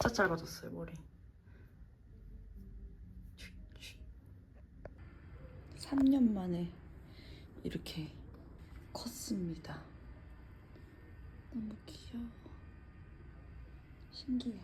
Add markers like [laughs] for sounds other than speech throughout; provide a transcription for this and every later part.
진짜 짧아졌어요 머리. 3년 만에 이렇게 컸습니다. 너무 귀여워. 신기해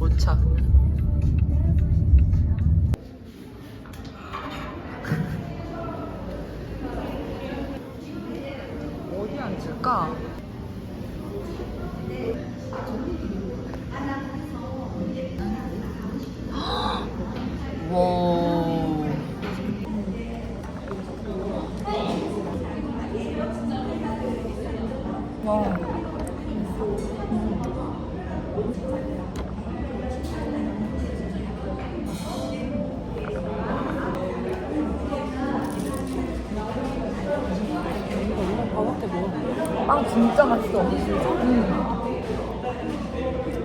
5차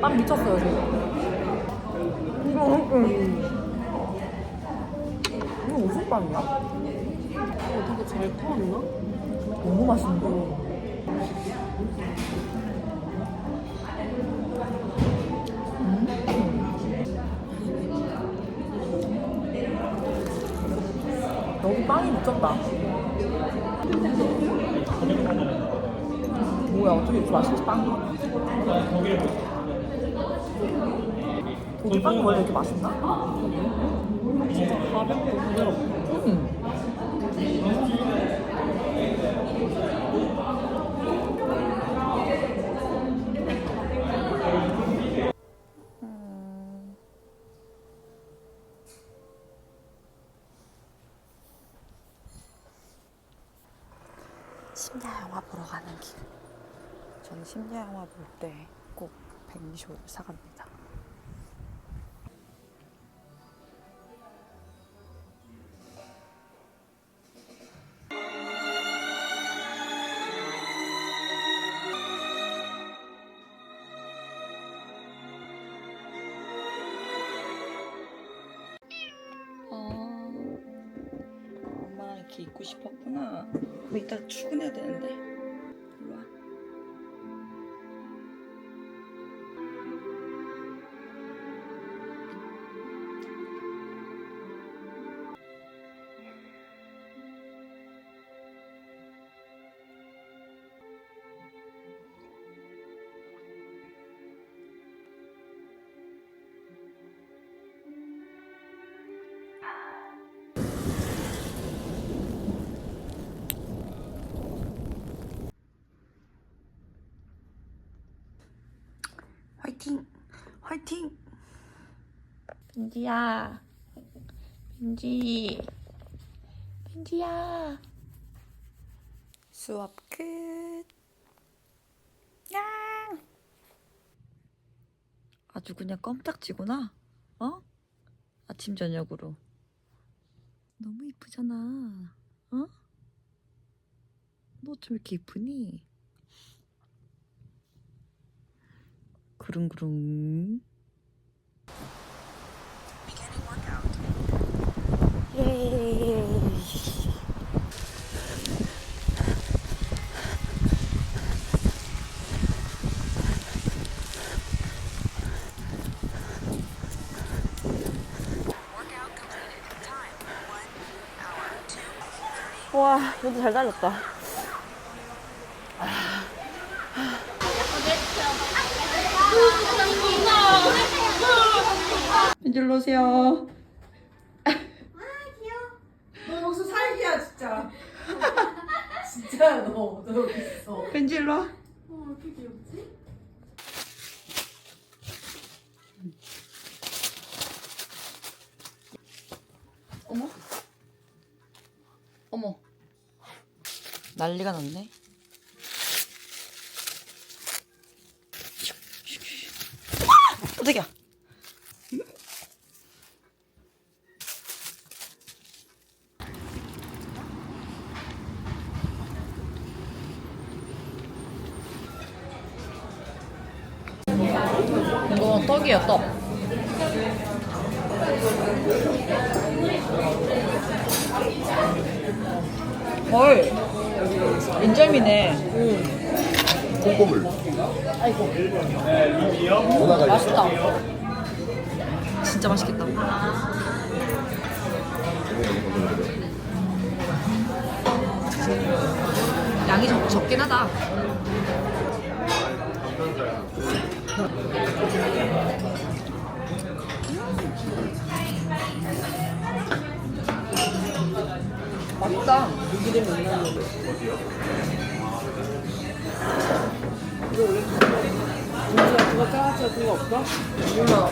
빵 미쳤어요, 지금. 이거, 음. 이거 무슨 빵이야? 어, 되게 잘 터왔나? 너무 맛있는데? 음. 여기 빵이 미쳤다. 뭐야, 어떻게 이렇게 맛있지, 빵이? 고기 빵이 원래 이렇게 맛있나? 진짜 가볍고 부드럽고. 음. 심야 영화 보러 가는 길. 저는 심야 영화 볼 때 꼭 백미쇼를 사갑니다. 이따 출근해야 되는데. 빈지야. 빈지. 빈지야. 수업 끝. 야! 아주 그냥 껌딱지구나. 어? 아침 저녁으로. 너무 이쁘잖아. 어? 너 좀 이렇게 이쁘니? 그릉그릉. 예. 와, 너도 잘 달렸다. 일로 오세요. 진짜 너무 너무 있어. 펜질로 와. 어, 왜 이렇게 귀엽지? 어머. 어머. 난리가 났네. 아! 어떡해. 떡이야 떡. 헐. 인절미네. 콩고물. 전화가 맛있다. 진짜 맛있겠다. 양이 적, 적긴 하다 맛있다 김치가 그거 짜서 그거 없어? 몰라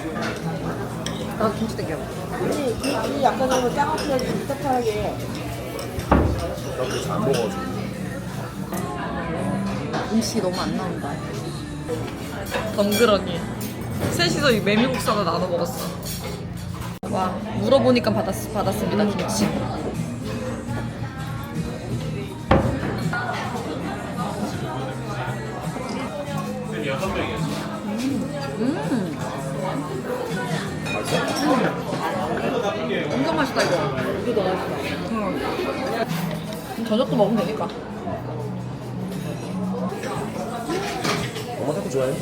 나 김치 땡겨 아니 이, 이 약간 좀 짜갖고 답답하게 나도 잘 먹어가지고. 음식이 너무 안 나온다. 덩그러니. 셋이서 이 메밀국수를 나눠 먹었어. 와, 물어보니까 받았, 받았습니다, 김치. 맛있다, 이거. 이게 더 맛있어 응. 저녁도 먹으면 되니까. 엄마 타코 좋아해?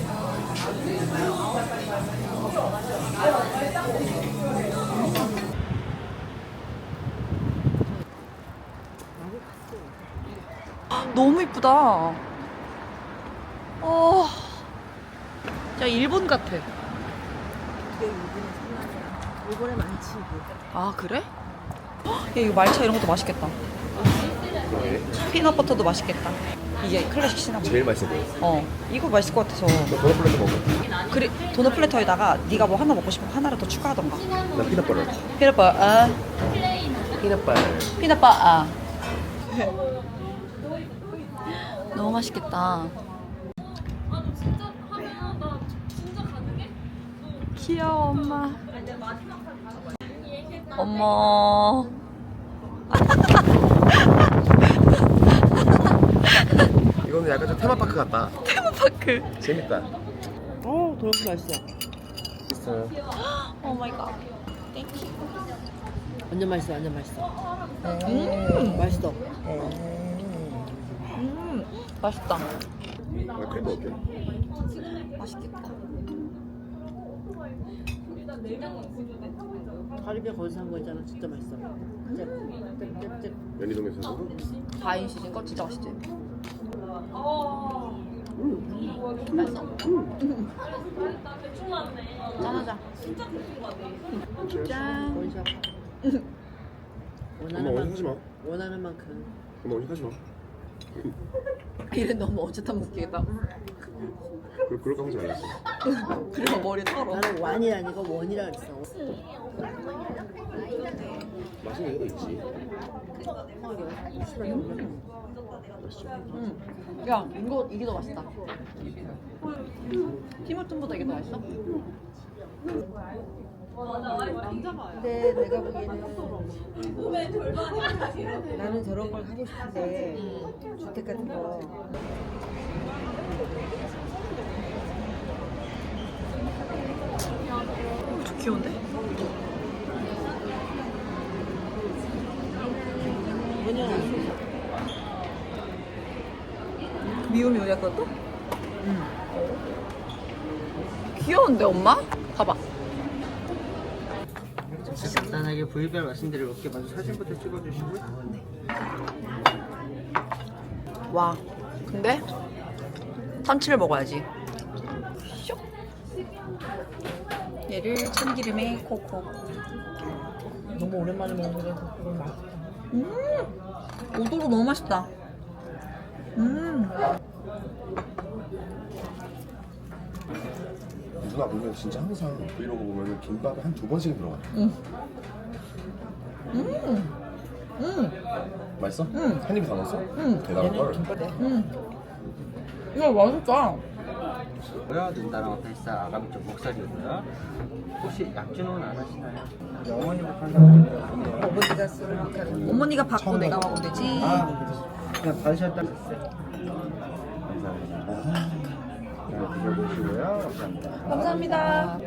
너무 이쁘다. 어. 야, 일본 같아. 일본에 많지 이게 아, 그래? 헉, 야, 이거 말차 이런 것도 맛있겠다. 그래. 피넛 버터도 맛있겠다. 이게 클래식 시나몬. 제일 맛있어 보여. 어, 이거 맛있을 것 같아서. 너 도넛 플랜트 먹어. 그래, 도넛 플래터에다가 네가 뭐 하나 먹고 싶으면 하나를 더 추가하던가. 나 피넛버터. 피넛버, 아, 피넛버터. 피넛버, 아. 너무 맛있겠다. 귀여워, 엄마. 어머. 이거는 약간 좀 테마파크 같다. 테마파크. 재밌다. 어 도넛 맛있어 있어. 오 마이 갓. 땡큐. 완전 맛있어 완전 맛있어 음, 맛있어 음, 맛있다. 나 크림 먹을게. 맛있겠다. 가리비 거기서 산 거 있잖아 진짜 맛있어 짭짭짭짭 연희동에서 산 거? 바인 시즌 거 진짜 맛있지? 음. 맛있어? 짠하자. 짠. 원샷 엄마 원하는 원샷 만큼 하지 마. 원하는 만큼 엄마 원샷 하지 마. 이래 너무 어쨌든 웃기겠다. 그, 그럴 거 하지 말랬어. 그리고 머리 털어. 나는 완이 아니고 원이라 그랬어 맛있는 거 있지. 응. 야, 이거 이게 더 맛있다. 티몰튼보다 이게 더 맛있어? 근데 내가 보기에는 나는 저런 걸 하고 싶은데 주택 같은 거 어, 저 귀여운데? 미우미우 약간 또? 응. 귀여운데 엄마? 봐봐. 간단하게 부위별 말씀드릴 몇 개 먼저 사진부터 찍어주시고 와. 근데 참치를 먹어야지. 얘를 참기름에 콕콕. 너무 오랜만에 먹는 거라서 그건 맛있다 음. 오도로 너무 맛있다. 음. 누나 보면 진짜 항상 브이로그 보면 김밥에 한 두 번씩은 들어가. 음. 음. 음. 맛있어? 응. 한 입에 다 넣었어? 응. 대단한 걸. 음. 이거 맛있다. 고요 눈다랑 뱃살 아가미 쪽 목살이고요. 혹시 약주는 안 하시나요? 어머니부터 한번 어머니가 쓰는 어머니가 받고 내가 먹으면 되지. 아, 그냥 받으셨다 드셔보시고요. 감사합니다. 감사합니다.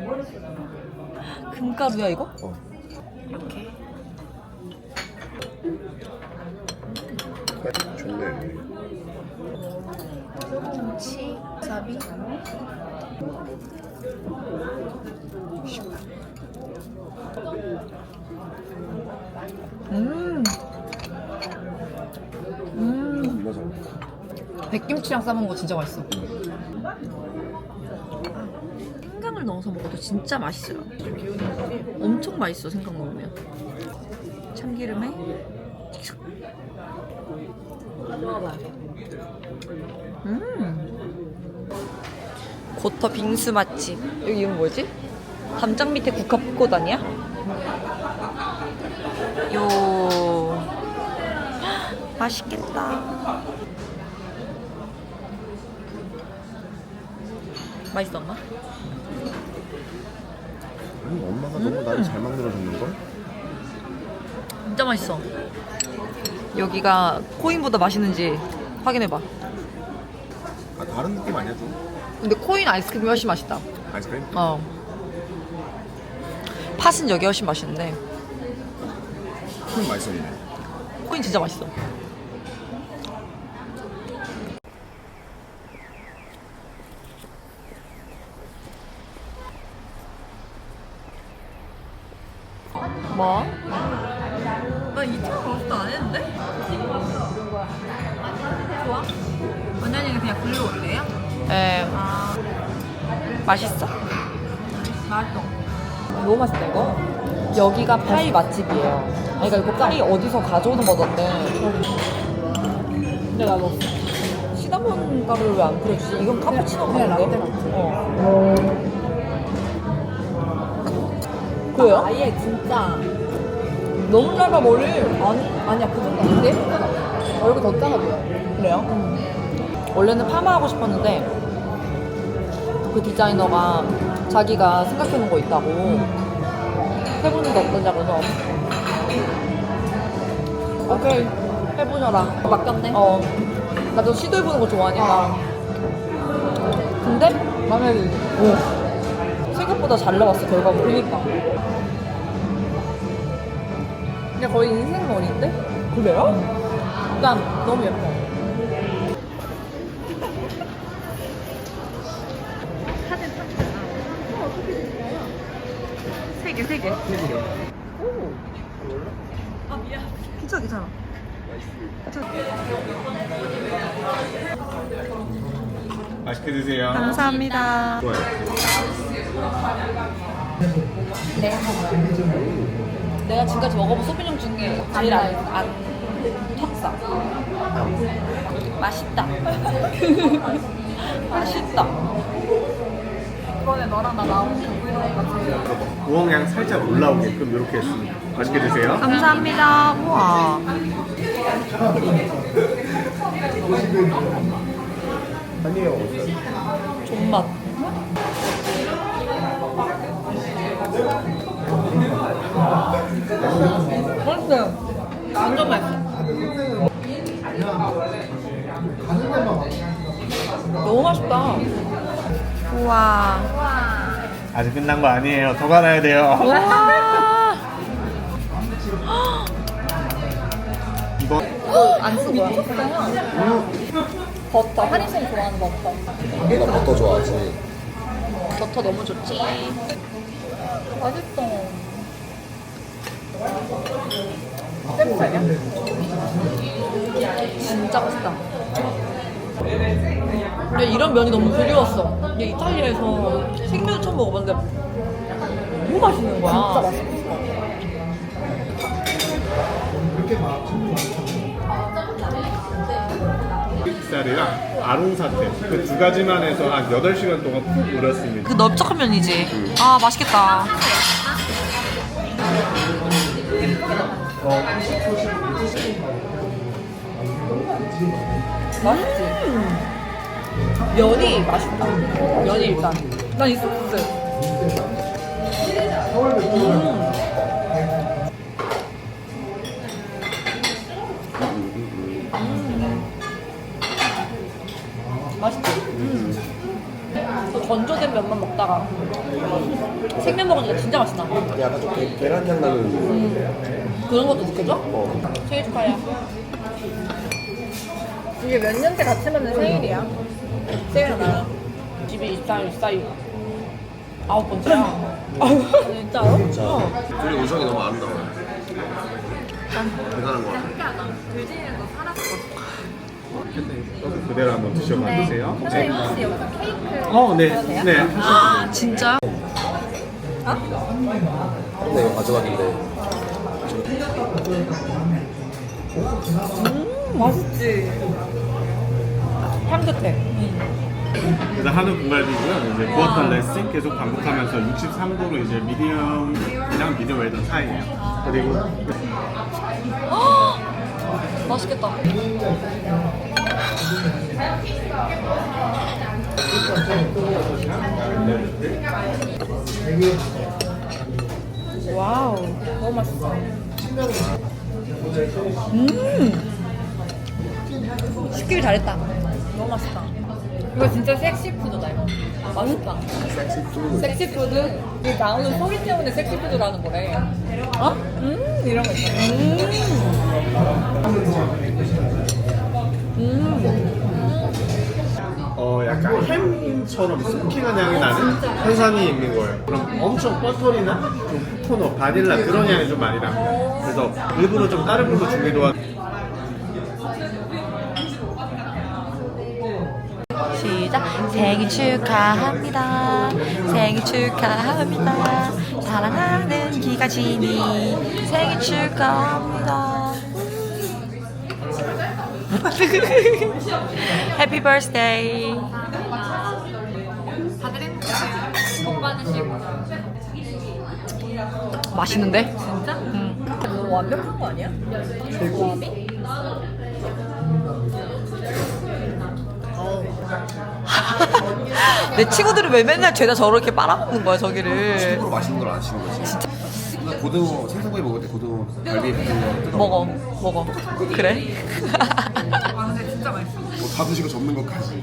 금가루야 이거? 어. 이렇게. 좋네. 김치, 자비. 음. 음. 백김치랑 싸먹은 거 진짜 맛있어. 생강을 넣어서 먹어도 진짜 맛있어요. 엄청 맛있어 생강 넣으면. 참기름에 촥. 음. 고터 빙수 맛집. 여기 이름 뭐지? 담장 밑에 국화꽃 아니야? 요. [gasps] 맛있겠다. 맛있었나? 아니, 엄마가 너무 나를 잘 만들어줬는 걸? 진짜 맛있어. 여기가 코인보다 맛있는지 확인해봐. 아 다른 느낌 아니야 좀? 근데 코인 아이스크림이 훨씬 맛있다. 아이스크림? 어. 팥은 여기 훨씬 맛있는데 크림 맛있었네. 코인 진짜 맛있어. 너무 맛있다 이거. 여기가 파이 맛집이에요. 그러니까 이거 파이 어디서 가져오는 거던데. 근데 나너 시나몬 가루를 왜 안 뿌려주지? 이건 카푸치노 가루인데? 어. 그래요? 아예 진짜 너무 짧아 머리. 아니 아니야 그 정도 아닌데 얼굴 더 작아 보여. 그래요? 원래는 파마 하고 싶었는데 그 디자이너가 자기가 생각해놓은 거 있다고 해보는 게 어떠냐고 해서 오케이 해보셔라. 막혔네. 어. 나도 시도해보는 거 좋아하니까. 근데? 마음에 들고 생각보다 잘 나왔어 결과물이. 그러니까. 근데 거의 인생 머리인데? 그래요? 난 너무 예뻐. 세 개. 오. 아, 미안. 괜찮아, 괜찮아. 맛있게 드세요. 감사합니다. 좋아요. 내가 지금까지 먹어본 소비뇽 중에 제일 안, 안 턱사. 맛있다. [laughs] 맛있다. 이번에 너랑 나 나온 그 브이로그 같은 우엉향 살짝 올라오게끔 이렇게 했습니다. 맛있게 드세요. 감사합니다. 우와. 아니에요. 존맛. 맛있어요. 완전 맛있어. 너무 맛있다. 우와. 아직 끝난 거 아니에요. 더 갈아야 돼요. 와. [gasps] 이거 안 쓰고 버터 한인생 좋아하는 버터. 나 버터 좋아하지. 버터 너무 좋지. 맛있어. 쌤살이야? 진짜 맛있다. 근데 이런 면이 너무 그리웠어. 이게 이탈리아에서 생면 처음 먹어봤는데 너무 맛있는 거야. 진짜 맛있어. 쌀이랑 아롱사태 그 두 가지만 해서 한 8시간 동안 푹 우렸습니다. 그 넓적한 면이지. 아 맛있겠다. 맛있지? 면이 맛있다. 면이 일단. 난 이 소스. 맛있지? 또 건조된 면만 먹다가 생면 먹으니까 진짜 맛있다. 약간 좀 계- 계란향 나는 그런 것도 느껴져? 어. 생일 축하해. 이게 몇 년째 같이 만든 생일이야? 나야. 집이 24일, 24일. 아홉 번째야. 진짜로? 진짜 둘이 우정이 너무 아름다워요 대단한 것 같아요 그대로 한번 드셔봐 주세요. 여기서 케이크 어, 네. 네. 아, 진짜? 근데 이거 가져갔는데 맛있지. 향긋해. 그래서 한우 분갈비고요. 이제 구웠던 레싱 계속 반복하면서 63도로 이제 미디엄이랑 미디엄 웰던 사이예요. 그리고 맛있겠다. 와우, 너무 맛있어. 음, 시키길 잘했다. 너무 맛있다. 이거 진짜 섹시푸드다 이거 맛있다. 섹시푸드? 이 나오는 소리 때문에 섹시푸드라는 거래 어? 음 이런 거 있잖아 어 약간 햄처럼 스모킹한 향이 나는 탄산이 있는 거예요. 그럼 엄청 버터리나 좀 코코넛, 바닐라 그런 향이 좀 많이 나. 그래서 일부러 좀 다른 걸로 준비도 하고. 시작. 생일 축하합니다. 생일 축하합니다. 사랑하는 기가진이 생일 축하합니다. 해피 버스데이. 다들 행복해요 복 받으시고 맛있는데? 진짜? 응. 너무 완벽한 거 아니야? 조합이? 내 친구들은 왜 맨날 죄다 저렇게 빨아먹는 거야 저기를? 일부러 맛있는 걸안 하시는 거지. 진짜? 고등어 생선구이 먹을 때 고등어 갈비 같은 거 뜯어 먹어 먹어. 그래? 아 근데 진짜 맛있어 뭐다 드시고 접는 것까지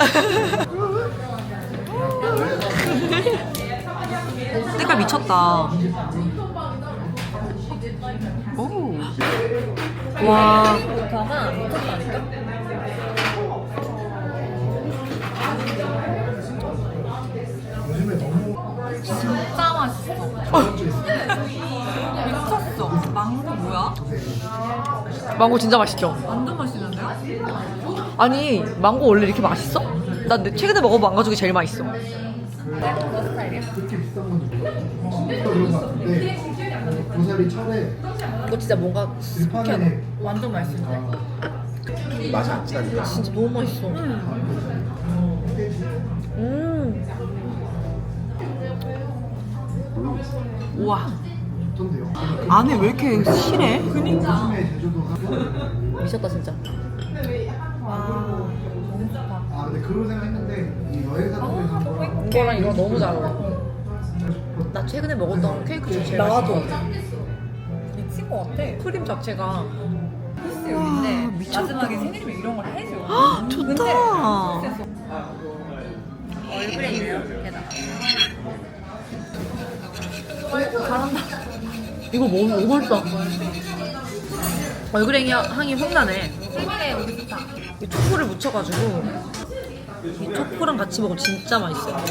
색깔 미쳤다. 오. 와 미쳤어 망고 뭐야? 망고 진짜 맛있죠? 완전 맛있는데요? 아니 망고 원래 이렇게 맛있어? 나 내- 최근에 먹어본 망고 중에 제일 맛있어? 고사리 철에 이거 진짜 뭔가 들판에 완전 맛있는데 맛이 안 진하니까 진짜 너무 맛있어 음 우와? 안에 왜 이렇게 실해? 요즘에 제주도가 미쳤다 진짜. 아. 근데 그런 생각했는데 이 여행 사람들이 간 거랑 이거랑 이거 너무 잘 어울려. 나 최근에 먹었던 케이크 중에 제일 나도. 미친 거 같아. 크림 자체가. 미쳤다. 마지막에 생일이면 이런 걸 해줘. 좋다. 얼굴에 이렇게다 가 이거 뭐, 너무 맛있다. 얼그레이 향이 확 나네. 생일에 우리 좋다 이 초코를 묻혀가지고 이 초코랑 같이 먹으면 진짜 맛있어요.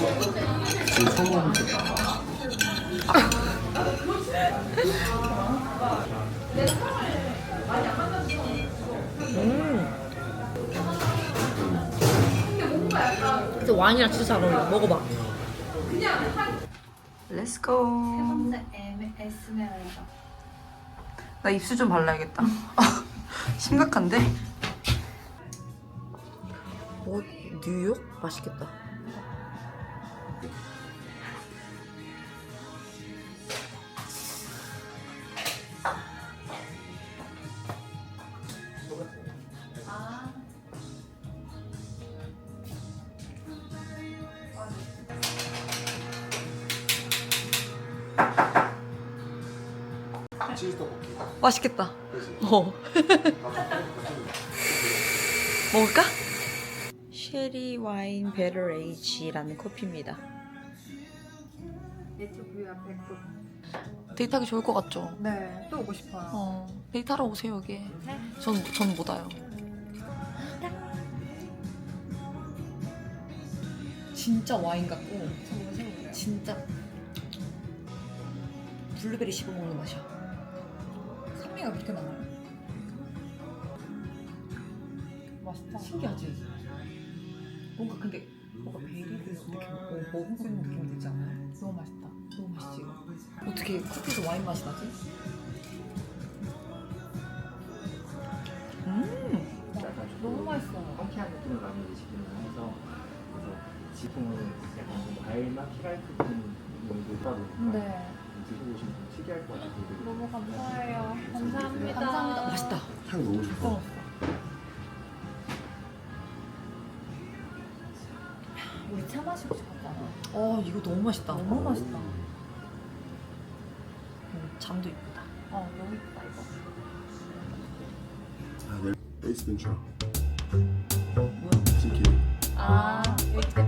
지금 먹을 때 그래서 와인이랑 진짜 잘 어울려. 먹어봐 렛츠고 번째 에스메랄다 나 입술 좀 발라야겠다 [laughs] 심각한데? 어, 뉴욕? 맛있겠다 맛있겠다. 어. [laughs] 먹을까? 쉐리 와인 베러레이지라는 커피입니다. 에티오피아 백도. 데이트하기 좋을 것 같죠? 네, 또 오고 싶어요. 어, 데이트하러 오세요 여기. 전, 전 못 와요. 진짜 와인 같고 진짜 블루베리 씹어 먹는 맛이야. 산미가 그렇게 나나요? 맛있다. 신기하지? 뭔가 근데 뭔가 베리를 이렇게 먹- 먹고 있는 느낌이 들지 않아요? 너무 맛있다. 너무 맛있지? 어떻게 커피에서 와인 맛이 나지? 음! 너무 맛있어. 상쾌한 느낌을 많이 내시기는 해서 그래서 지금은 약간 과일맛 히라이트 부분도 있다 보니까 네. 드셔보시면 좀 특이할 것 같아요. 너무 감사해요. 감사합니다. 감사합니다. 맛있다. 향 너무 좋다. 어. 우리 차 마시고 싶었잖아. 어, 이거 너무 맛있다. 너무 맛있다. 음, 잠도 이쁘다. 어, 너무 이쁘다 이거. 아, 네. 에이스 벤처. 뭐야? 진키. 아, 여기 때